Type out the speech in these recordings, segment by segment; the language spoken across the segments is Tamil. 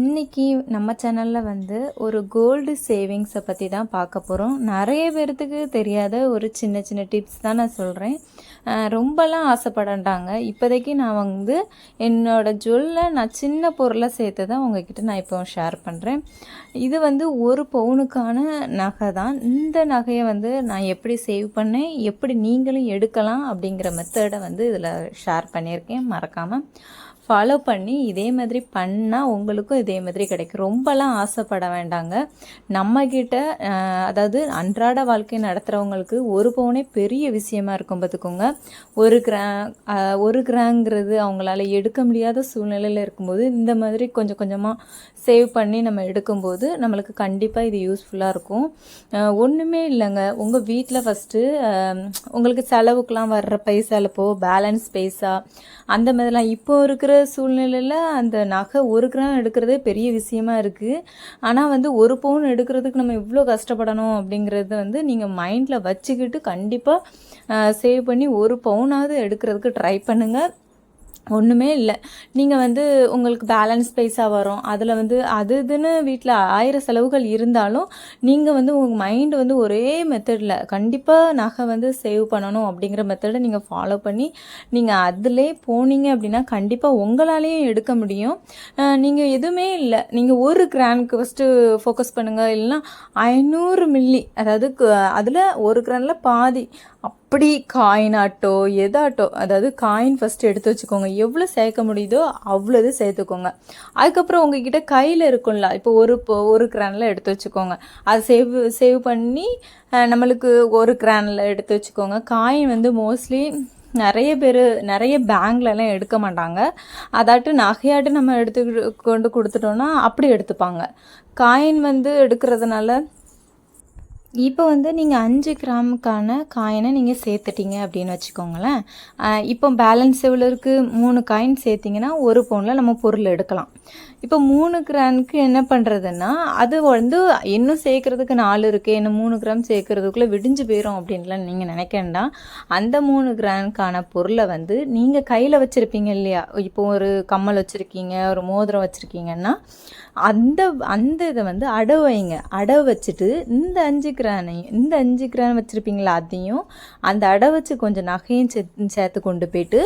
இன்னைக்கு நம்ம சேனலில் வந்து ஒரு கோல்டு சேவிங்ஸை பற்றி தான் பார்க்க போகிறோம் நிறைய பேர்த்துக்கு தெரியாத ஒரு சின்ன சின்ன டிப்ஸ் தான் நான் சொல்கிறேன் ரொம்பலாம் ஆசைப்படண்டாங்க. இப்போதைக்கு நான் வந்து என்னோடய ஜுவல்ல நான் சின்ன பொருளை சேர்த்து தான் உங்ககிட்ட நான் இப்போ ஷேர் பண்ணுறேன் இது வந்து ஒரு பவுனுக்கான நகை தான். இந்த நகையை வந்து நான் எப்படி சேவ் பண்ணேன் எப்படி நீங்களும் எடுக்கலாம் அப்படிங்கிற மெத்தடை வந்து இதில் ஷேர் பண்ணியிருக்கேன். மறக்காமல் ஃபாலோ பண்ணி இதே மாதிரி பண்ணால் உங்களுக்கும் இதே மாதிரி கிடைக்கும். ரொம்பலாம் ஆசைப்பட வேண்டாங்க. நம்மக்கிட்ட அதாவது அன்றாட வாழ்க்கை நடத்துகிறவங்களுக்கு ஒரு பவுனே பெரிய விஷயமா இருக்கும் பார்த்துக்கோங்க ஒரு கிரா ஒரு கிராங்கிறது அவங்களால எடுக்க முடியாத சூழ்நிலையில் இருக்கும்போது இந்த மாதிரி கொஞ்சம் கொஞ்சமாக சேவ் பண்ணி நம்ம எடுக்கும்போது நம்மளுக்கு கண்டிப்பாக இது யூஸ்ஃபுல்லாக இருக்கும். ஒன்றுமே இல்லைங்க. உங்கள் வீட்டில் ஃபஸ்ட்டு உங்களுக்கு செலவுக்கெலாம் வர்ற பைசாலப்போ பேலன்ஸ் பைசா அந்த மாதிரிலாம். இப்போ இருக்கிற சூழ்நிலையில் அந்த நகை ஒரு கிராம் எடுக்கிறதே பெரிய விஷயமா இருக்குது ஆனால் வந்து ஒரு பவுன் எடுக்கிறதுக்கு நம்ம இவ்வளோ கஷ்டப்படணும் அப்படிங்கிறத வந்து நீங்கள் மைண்டில் வச்சுக்கிட்டு கண்டிப்பாக சேவ் பண்ணி ஒரு பவுனாவது எடுக்கிறதுக்கு ட்ரை பண்ணுங்கள் ஒன்றுமே இல்லை. நீங்கள் வந்து உங்களுக்கு பேலன்ஸ் பைஸாக வரும். அதில் வந்து அது இதுன்னு வீட்டில் ஆயிரம் செலவுகள் இருந்தாலும் நீங்கள் வந்து உங்கள் மைண்டு வந்து ஒரே மெத்தடில் கண்டிப்பாக நகை வந்து சேவ் பண்ணணும் அப்படிங்கிற மெத்தடை நீங்கள் ஃபாலோ பண்ணி நீங்கள் அதிலே போனீங்க அப்படின்னா கண்டிப்பாக உங்களாலேயும் எடுக்க முடியும். நீங்கள் எதுவுமே இல்லை. நீங்கள் ஒரு கிரானுக்கு ஃபஸ்ட்டு ஃபோக்கஸ் பண்ணுங்கள் இல்லைன்னா ஐநூறு மில்லி அதாவது அதில் ஒரு கிரானில் பாதி. அப் காயின் ஆட்டோ எதாட்டோ அதாவது காயின் ஃபஸ்ட்டு எடுத்து வச்சுக்கோங்க. எவ்வளோ சேர்க்க முடியுதோ அவ்வளோது சேர்த்துக்கோங்க. அதுக்கப்புறம் உங்ககிட்ட கையில் இருக்கும்ல இப்போ ஒரு இப்போ ஒரு கிரானில் எடுத்து வச்சுக்கோங்க. அதை சேவ் சேவ் பண்ணி நம்மளுக்கு ஒரு கிரானில் எடுத்து வச்சுக்கோங்க. காயின் வந்து மோஸ்ட்லி நிறைய பேர் நிறைய பேங்க்லலாம் எடுக்க மாட்டாங்க. அதாட்டு நகையாட்டு நம்ம எடுத்து கொண்டு கொடுத்துட்டோன்னா அப்படி எடுத்துப்பாங்க. காயின் வந்து எடுக்கிறதுனால இப்போ வந்து நீங்கள் அஞ்சு கிராமுக்கான காயினை நீங்கள் சேர்த்துட்டீங்க அப்படின்னு வச்சுக்கோங்களேன். இப்போ பேலன்ஸ் எவ்வளோ இருக்குது மூணு காயின் சேர்த்திங்கன்னா ஒரு பவுனில் நம்ம பொருள் எடுக்கலாம். இப்போ மூணு கிராமுக்கு என்ன பண்ணுறதுன்னா அது வந்து இன்னும் சேர்க்குறதுக்கு நாலு இருக்குது இன்னும் மூணு கிராம் சேர்க்குறதுக்குள்ளே விடிஞ்சு போயிடும் அப்படின்லாம் நீங்கள் நினைக்க வேண்டாம். அந்த மூணு கிராமுக்கான பொருளை வந்து நீங்கள் கையில் வச்சுருப்பீங்க இல்லையா? இப்போ ஒரு கம்மல் வச்சுருக்கீங்க ஒரு மோதிரம் வச்சுருக்கீங்கன்னா அந்த அந்த இதை வந்து அடவு வைங்க. அடவு வச்சுட்டு இந்த அஞ்சு கிரானையும் இந்த அஞ்சு கிரான் வச்சுருப்பீங்களா அதையும் அந்த அடை வச்சு கொஞ்சம் நகையும் சே- சேர்த்து கொண்டு போயிட்டு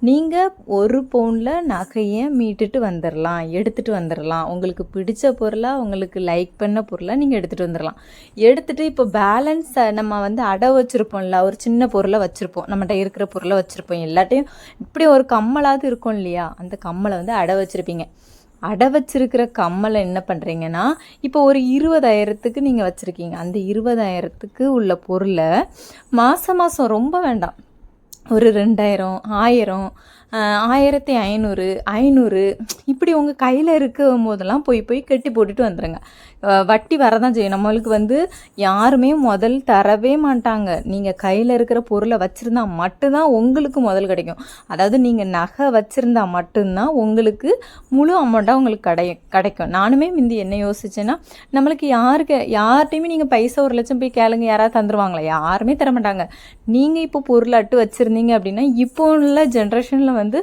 நீங்கள் ஒரு பவுனில் நகையை மீட்டுட்டு வந்துடலாம் எடுத்துகிட்டு வந்துடலாம் உங்களுக்கு பிடிச்ச பொருளாக உங்களுக்கு லைக் பண்ண பொருளாக நீங்கள் எடுத்துகிட்டு வந்துடலாம் எடுத்துகிட்டு இப்போ பேலன்ஸ் நம்ம வந்து அடை வச்சுருப்போம்ல ஒரு சின்ன பொருளை வச்சுருப்போம். நம்மகிட்ட இருக்கிற பொருளை வச்சுருப்போம். எல்லாட்டையும் இப்படி ஒரு கம்மலாவது இருக்கும் இல்லையா? அந்த கம்மலை வந்து அடை வச்சுருப்பீங்க. அடை வச்சிருக்கிற கம்மலை என்ன பண்ணுறீங்கன்னா இப்போ ஒரு இருபதாயிரத்துக்கு நீங்கள் வச்சுருக்கீங்க. அந்த இருபதாயிரத்துக்கு உள்ள பொருளை மாதம் மாதம் ரொம்ப வேண்டாம். ஒரு ரெண்டாயிரம் ஆயிரம் ஆயிரத்தி ஐநூறு ஐநூறு இப்படி உங்கள் கையில் இருக்கும் போதெல்லாம் போய் போய் கட்டி போட்டுட்டு வந்துடுங்க வட்டி வரதான் செய்யும். நம்மளுக்கு வந்து யாருமே முதல் தரவே மாட்டாங்க. நீங்கள் கையில் இருக்கிற பொருளை வச்சுருந்தா மட்டும்தான் உங்களுக்கு முதல் கிடைக்கும். அதாவது நீங்கள் நகை வச்சுருந்தா மட்டும்தான் உங்களுக்கு முழு அமௌண்ட்டாக உங்களுக்கு கிடை கிடைக்கும். நானுமே முந்தி என்ன யோசிச்சேன்னா நம்மளுக்கு யாருக்கு யார்கிட்டையுமே நீங்கள் பைசா ஒரு லட்சம் போய் கேளுங்க யாராவது தந்துருவாங்களா? யாருமே தர மாட்டாங்க நீங்கள் இப்போ பொருள் அட்டு வச்சுருந்தீங்க அப்படின்னா இப்போ உள்ள ஜென்ரேஷனில் வந்து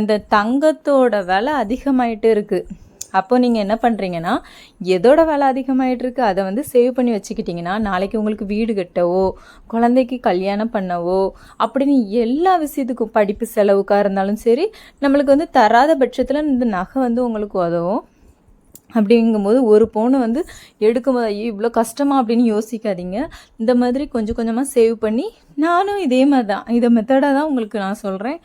இந்த தங்கத்தோட விலை அதிகமாயிட்டு இருக்குது அப்போ நீங்கள் என்ன பண்ணுறீங்கன்னா எதோட விலை அதிகமாகிட்டு இருக்கு அதை வந்து சேவ் பண்ணி வச்சுக்கிட்டிங்கன்னா நாளைக்கு உங்களுக்கு வீடு கட்டவோ குழந்தைக்கு கல்யாணம் பண்ணவோ அப்படின்னு எல்லா விஷயத்துக்கும் படிப்பு செலவுக்காக இருந்தாலும் சரி நம்மளுக்கு வந்து தராத பட்சத்தில் இந்த நகை வந்து உங்களுக்கு உதவும். அப்படிங்கும்போது ஒரு பவுனை வந்து எடுக்கும்போது ஐயோ இவ்வளோ கஷ்டமா? அப்படின்னு யோசிக்காதீங்க. இந்த மாதிரி கொஞ்சம் கொஞ்சமாக சேவ் பண்ணி நானும் இதே மாதிரி தான். இதை மெத்தடாக தான் உங்களுக்கு நான் சொல்கிறேன்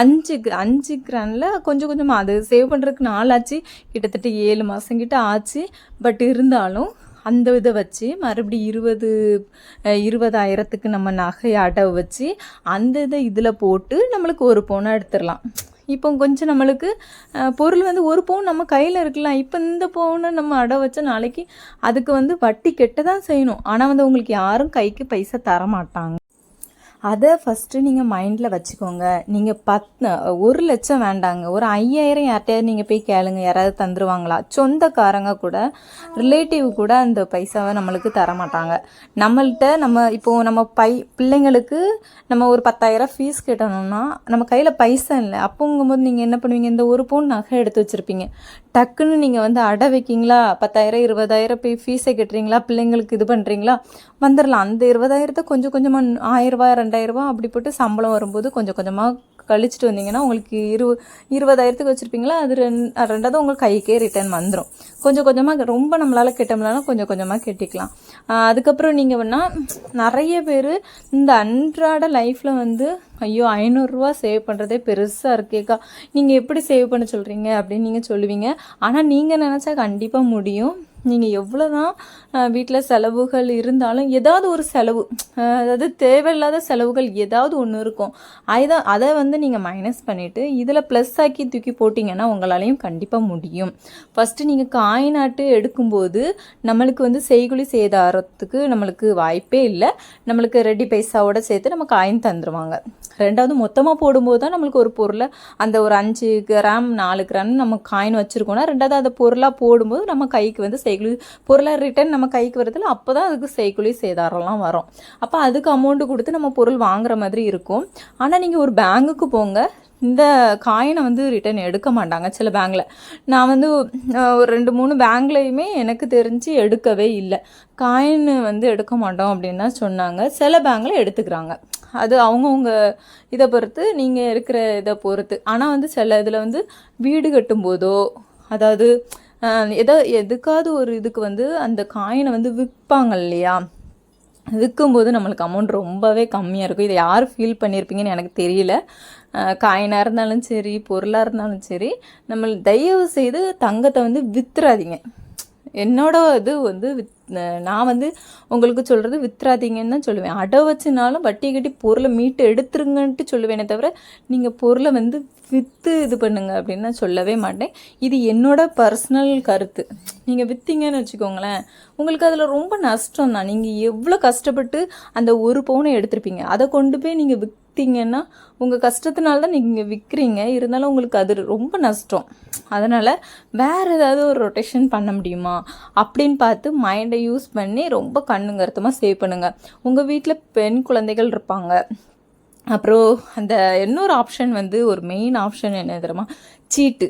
அஞ்சு அஞ்சு கிரானில் கொஞ்சம் கொஞ்சமாக அது சேவ் பண்ணுறதுக்கு நாளாச்சு. கிட்டத்தட்ட ஏழு மாதம் கிட்ட ஆச்சு. பட் இருந்தாலும் அந்த இதை வச்சு மறுபடியும் இருபது இருபதாயிரத்துக்கு நம்ம நகை அடவு வச்சு அந்த இதை இதில் போட்டு நம்மளுக்கு ஒரு பவுனாக எடுத்துடலாம். இப்போ கொஞ்சம் நம்மளுக்கு பொருள் வந்து ஒரு பவுன் நம்ம கையில் இருக்கலாம் இப்போ இந்த பவுனை நம்ம அடை வச்ச நாளைக்கு அதுக்கு வந்து வட்டி கெட்ட தான் செய்யணும். ஆனால் வந்து உங்களுக்கு யாரும் கைக்கு பைசா தர மாட்டாங்க அதை ஃபஸ்ட்டு நீங்கள் மைண்டில் வச்சுக்கோங்க. நீங்கள் பத் ஒரு லட்சம் வேண்டாங்க. ஒரு ஐயாயிரம் யார்கிட்டயாவது நீங்கள் போய் கேளுங்க. யாராவது தந்துருவாங்களா? சொந்தக்காரங்க கூட ரிலேட்டிவ் கூட அந்த பைசாவை நம்மளுக்கு தர மாட்டாங்க நம்மள்கிட்ட நம்ம இப்போது நம்ம பை பிள்ளைங்களுக்கு நம்ம ஒரு பத்தாயிரம் ஃபீஸ் கட்டணும்னா நம்ம கையில் பைசா இல்லை. அப்போங்கும்போது நீங்கள் என்ன பண்ணுவீங்க? இந்த ஒரு பவுன் நகை எடுத்து வச்சுருப்பீங்க. டக்குன்னு நீங்கள் வந்து அடை வைக்கிங்களா? பத்தாயிரம் இருபதாயிரம் போய் ஃபீஸை கட்டுறீங்களா? பிள்ளைங்களுக்கு இது பண்ணுறீங்களா வந்துடலாம் அந்த இருபதாயிரத்தை கொஞ்சம் கொஞ்சமாக ஆயிரரூபா ரெண்டாயிரரூபா அப்படி போட்டு சம்பளம் வரும்போது கொஞ்சம் கொஞ்சமாக கழிச்சிட்டு வந்தீங்கன்னா உங்களுக்கு இரு இருபதாயிரத்துக்கு வச்சுருப்பீங்களா? அது ரெண் ரெண்டாவது உங்களுக்கு கைக்கே ரிட்டர்ன் வந்துடும் கொஞ்சம் கொஞ்சமாக ரொம்ப நம்மளால் கெட்ட கொஞ்சம் கொஞ்சமாக கெட்டிக்கலாம். அதுக்கப்புறம் நீங்கள் வேணால் நிறைய பேர் இந்த அன்றாட லைஃப்பில் வந்து ஐயோ ஐநூறுரூவா சேவ் பண்ணுறதே பெருசாக இருக்கேக்கா. நீங்கள் எப்படி சேவ் பண்ண சொல்கிறீங்க அப்படின்னு நீங்கள் சொல்லுவீங்க. ஆனால் நீங்கள் நினச்சா கண்டிப்பாக முடியும். நீங்கள் எவ்வளோ தான் வீட்டில் செலவுகள் இருந்தாலும் ஏதாவது ஒரு செலவு அதாவது தேவையில்லாத செலவுகள் ஏதாவது ஒன்று இருக்கும். அதை அதை வந்து நீங்கள் மைனஸ் பண்ணிவிட்டு இதில் ப்ளஸ் ஆக்கி தூக்கி போட்டிங்கன்னா உங்களாலையும் கண்டிப்பாக முடியும். ஃபஸ்ட்டு நீங்கள் காயினாட்டு எடுக்கும்போது நம்மளுக்கு வந்து செய்குலி சேதாரத்துக்கு நம்மளுக்கு வாய்ப்பே இல்லை. நம்மளுக்கு ரெடி பைசாவோட சேர்த்து நம்ம காயின் தந்துடுவாங்க ரெண்டாவது மொத்தமாக போடும்போது தான் நம்மளுக்கு ஒரு பொருளை அந்த ஒரு அஞ்சு கிராம் நாலு கிராம் நம்ம காயின் வச்சுருக்கோம்னா ரெண்டாவது அதை பொருளாக போடும்போது நம்ம கைக்கு வந்து செய்குலி பொருளாக ரிட்டர்ன் நம்ம கைக்கு வரதுல அப்போ தான் அதுக்கு செய்குலி சேதாரம்லாம் வரும். அப்போ அதுக்கு அமௌண்ட்டு கொடுத்து நம்ம பொருள் வாங்குற மாதிரி இருக்கும். ஆனால் நீங்கள் ஒரு பேங்குக்கு போங்க. இந்த காயினை வந்து ரிட்டர்ன் எடுக்க மாட்டாங்க சில பேங்கில் நான் வந்து ஒரு ரெண்டு மூணு பேங்க்லேயுமே எனக்கு தெரிஞ்சு எடுக்கவே இல்லை. காயின் வந்து எடுக்க மாட்டோம் அப்படின்னு தான் சொன்னாங்க. சில பேங்கில் எடுத்துக்கிறாங்க. அது அவங்கவுங்க இதை பொறுத்து நீங்கள் இருக்கிற இதை பொறுத்து. ஆனால் வந்து சில இதில் வந்து வீடு கட்டும்போதோ அதாவது எதோ எதுக்காவது ஒரு இதுக்கு வந்து அந்த காயினை வந்து விற்பாங்க இல்லையா? விற்கும்போது நம்மளுக்கு அமௌண்ட் ரொம்பவே கம்மியாக இருக்கும். இதை யார் ஃபீல் பண்ணியிருப்பீங்கன்னு எனக்கு தெரியல. காயினாக இருந்தாலும் சரி பொருளாக இருந்தாலும் சரி நம்ம தயவு செய்து தங்கத்தை வந்து வித்துறாதீங்க. என்னோட இது வந்து வித் நான் வந்து உங்களுக்கு சொல்கிறது வித்துறாதீங்கன்னு தான் சொல்லுவேன். அடை வச்சுனாலும் வட்டி கட்டி பொருளை மீட்டு எடுத்துருங்கன்ட்டு சொல்லுவேனே தவிர நீங்கள் பொருளை வந்து விற்று இது பண்ணுங்க அப்படின்னு நான் சொல்லவே மாட்டேன். இது என்னோட பர்சனல் கருத்து. நீங்கள் விற்றீங்கன்னு வச்சுக்கோங்களேன் உங்களுக்கு அதில் ரொம்ப நஷ்டம் தான் நீங்கள் எவ்வளோ கஷ்டப்பட்டு அந்த ஒரு பவுனை எடுத்திருப்பீங்க. அதை கொண்டு போய் நீங்கள் விற்றீங்கன்னா உங்கள் கஷ்டத்தினால தான் நீங்கள் விற்கிறீங்க இருந்தாலும் உங்களுக்கு அது ரொம்ப நஷ்டம். அதனால் வேறு ஏதாவது ஒரு ரொட்டேஷன் பண்ண முடியுமா? அப்படின்னு பார்த்து மைண்டை யூஸ் பண்ணி ரொம்ப கண்ணுங்கருத்தமாக சேவ் பண்ணுங்கள் உங்கள் வீட்டில் பெண் குழந்தைகள் இருப்பாங்க. அப்புறம் அந்த இன்னொரு ஆப்ஷன் வந்து ஒரு மெயின் ஆப்ஷன் என்ன தெரியுமா? சீட்டு.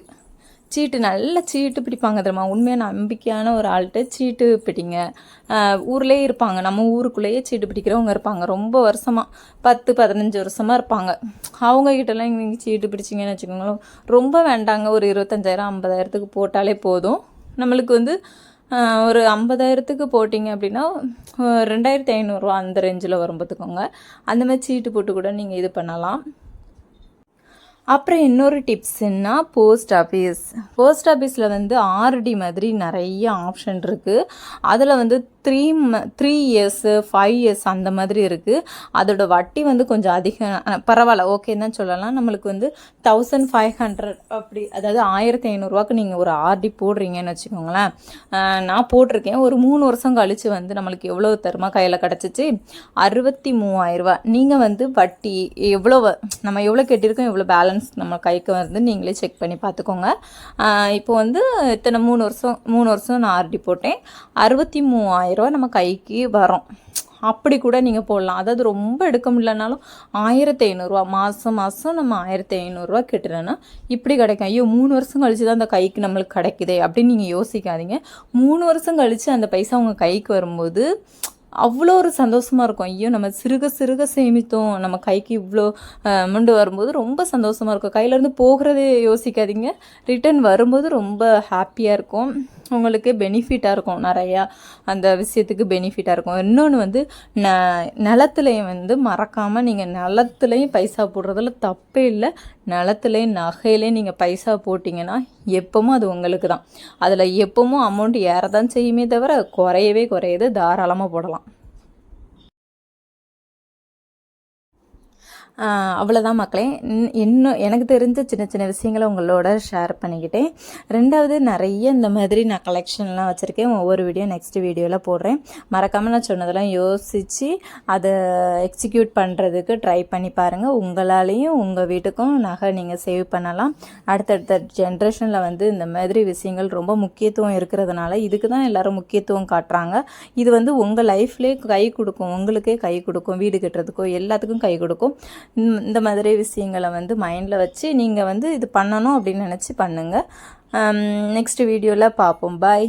சீட்டு நல்லா சீட்டு பிடிப்பாங்க தெரியுமா? உண்மையாக நம்பிக்கையான ஒரு ஆள்கிட்ட சீட்டு பிடிங்க. ஊர்லேயே இருப்பாங்க. நம்ம ஊருக்குள்ளேயே சீட்டு பிடிக்கிறவங்க இருப்பாங்க. ரொம்ப வருஷமாக பத்து பதினஞ்சு வருஷமாக இருப்பாங்க. அவங்கக்கிட்டலாம் நீங்கள் சீட்டு பிடிச்சிங்கன்னு வச்சுக்கோங்களேன். ரொம்ப வேண்டாங்க. ஒரு இருபத்தஞ்சாயிரம் ஐம்பதாயிரத்துக்கு போட்டாலே போதும். நம்மளுக்கு வந்து ஒரு ஐம்பதாயிரத்துக்கு போட்டிங்க அப்படின்னா ரெண்டாயிரத்தி ஐநூறுரூவா அந்த ரேஞ்சில் வரும் பார்த்துக்கோங்க. அந்த மாதிரி சீட்டு போட்டு கூட நீங்கள் இது பண்ணலாம். அப்புறம் இன்னொரு டிப்ஸ் போஸ்ட் ஆஃபீஸ் போஸ்ட் ஆஃபீஸில் வந்து ஆர்டி மாதிரி நிறைய ஆப்ஷன் இருக்குது அதில் வந்து த்ரீ ம த்ரீ இயர்ஸு ஃபைவ் இயர்ஸ் அந்த மாதிரி இருக்குது அதோட வட்டி வந்து கொஞ்சம் அதிகம் பரவாயில்ல ஓகே தான் சொல்லலாம். நம்மளுக்கு வந்து தௌசண்ட் ஃபைவ் ஹண்ட்ரட் அப்படி அதாவது ஆயிரத்தி ஐநூறுரூவாக்கு நீங்கள் ஒரு ஆர்டி போடுறீங்கன்னு வச்சுக்கோங்களேன். நான் போட்டிருக்கேன். ஒரு மூணு வருஷம் கழித்து வந்து நம்மளுக்கு எவ்வளோ தருமா கையில் கிடச்சிச்சு? அறுபத்தி மூவாயிரரூவா நீங்கள் வந்து வட்டி எவ்வளோ நம்ம எவ்வளோ கட்டியிருக்கோம் எவ்வளோ பேலன்ஸ் நம்ம கைக்கு வந்து நீங்களே செக் பண்ணி பார்த்துக்கோங்க. இப்போ வந்து இத்தனை மூணு வருஷம் மூணு வருஷம் நான் ஆர்டி போட்டேன். அறுபத்தி மூவாயிரம் ரூபா நம்ம கைக்கு வரும். அப்படி கூட நீங்கள் போடலாம். அதாவது ரொம்ப எடுக்க முடியலனாலும் ஆயிரத்தி ஐநூறுரூவா மாதம் மாதம் நம்ம ஆயிரத்தி ஐநூறுரூவா கட்டுறேன்னா இப்படி கிடைக்கும். ஐயோ மூணு வருஷம் கழிச்சு தான் அந்த கைக்கு நம்மளுக்கு கிடைக்குதே அப்படின்னு நீங்கள் யோசிக்காதீங்க. மூணு வருஷம் கழித்து அந்த பைசா உங்கள் கைக்கு வரும்போது அவ்வளோ ஒரு சந்தோஷமாக இருக்கும். ஐயோ நம்ம சிறுக சிறுக சேமித்தோம். நம்ம கைக்கு இவ்வளோ அமௌண்ட் வரும்போது ரொம்ப சந்தோஷமாக இருக்கும். கையிலேருந்து போகிறதே யோசிக்காதீங்க. ரிட்டர்ன் வரும்போது ரொம்ப ஹாப்பியாக இருக்கும். உங்களுக்கு பெனிஃபிட்டாக இருக்கும். நிறையா அந்த விஷயத்துக்கு பெனிஃபிட்டாக இருக்கும். இன்னொன்று வந்து ந நிலத்துலையும் வந்து மறக்காமல் நீங்கள் நிலத்துலையும் பைசா போடுறதுல தப்பே இல்லை. நிலத்துலையும் நகையிலையும் நீங்கள் பைசா போட்டிங்கன்னா எப்பவும் அது உங்களுக்கு தான் அதில் எப்பவும் அமௌண்ட் ஏறதான் செய்யுமே தவிர குறையவே குறையுது. தாராளமாக போடலாம். அவ்வளோதான் மக்களே. இன்- இன்னும் எனக்கு தெரிஞ்ச சின்ன சின்ன விஷயங்களை உங்களோட ஷேர் பண்ணிக்கிட்டேன். ரெண்டாவது நிறைய இந்த மாதிரி நான் கலெக்ஷன்லாம் வச்சுருக்கேன். ஒவ்வொரு வீடியோ நெக்ஸ்ட் வீடியோவில் போடுறேன். மறக்காமல் நான் சொன்னதெல்லாம் யோசித்து அதை எக்ஸிக்யூட் பண்ணுறதுக்கு ட்ரை பண்ணி பாருங்கள் உங்களாலேயும் உங்கள் வீட்டுக்கும் நகை நீங்கள் சேவ் பண்ணலாம். அடுத்தடுத்த ஜென்ரேஷனில் வந்து இந்த மாதிரி விஷயங்கள் ரொம்ப முக்கியத்துவம் இருக்கிறதுனால இதுக்கு தான் எல்லாரும் முக்கியத்துவம் காட்டுறாங்க. இது வந்து உங்கள் லைஃப்லேயே கை கொடுக்கும். உங்களுக்கே கை கொடுக்கும். வீடு கட்டுறதுக்கோ எல்லாத்துக்கும் கை கொடுக்கும். இந்த மாதிரி விஷயங்களை வந்து மைண்டில் வச்சு நீங்கள் வந்து இது பண்ணணும் அப்படின்னு நினச்சி பண்ணுங்கள் நெக்ஸ்ட் வீடியோவில் பார்ப்போம். பாய்